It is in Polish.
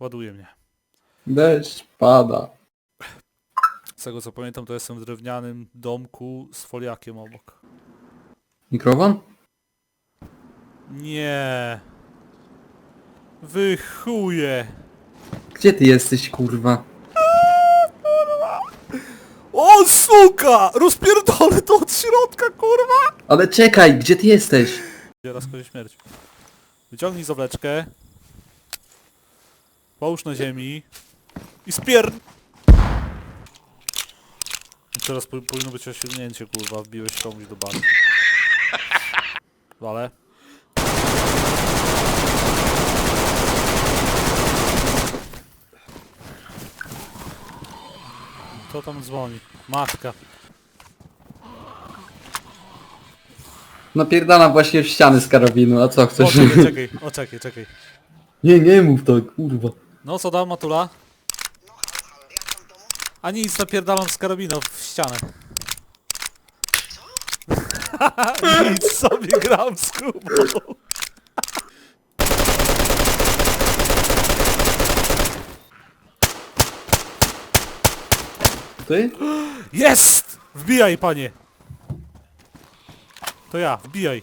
Ładuje mnie. Deszcz pada. Z tego co pamiętam, to jestem w drewnianym domku z foliakiem obok. Mikrofon? Nie. Wy chuje. Gdzie ty jesteś, kurwa? O suka! Rozpierdolę to od środka, kurwa! Ale czekaj, gdzie ty jesteś? Teraz kozie śmierć. Wyciągnij zawleczkę. Połóż na ziemi. I spier... I Teraz po, powinno być osiągnięcie, kurwa. Wbiłeś komuś do bazy. Wale. Kto tam dzwoni? Matka. Napierdalam właśnie w ściany z karabinu, a co O, chcesz? czekaj, czekaj, o, czekaj, czekaj. Nie, nie mów tak, kurwa. No co dał Matula? A nic, napierdalam z karabinu w ścianę. nic sobie gram z Kubą. Ty? Jest! Wbijaj, panie! To ja, wbijaj.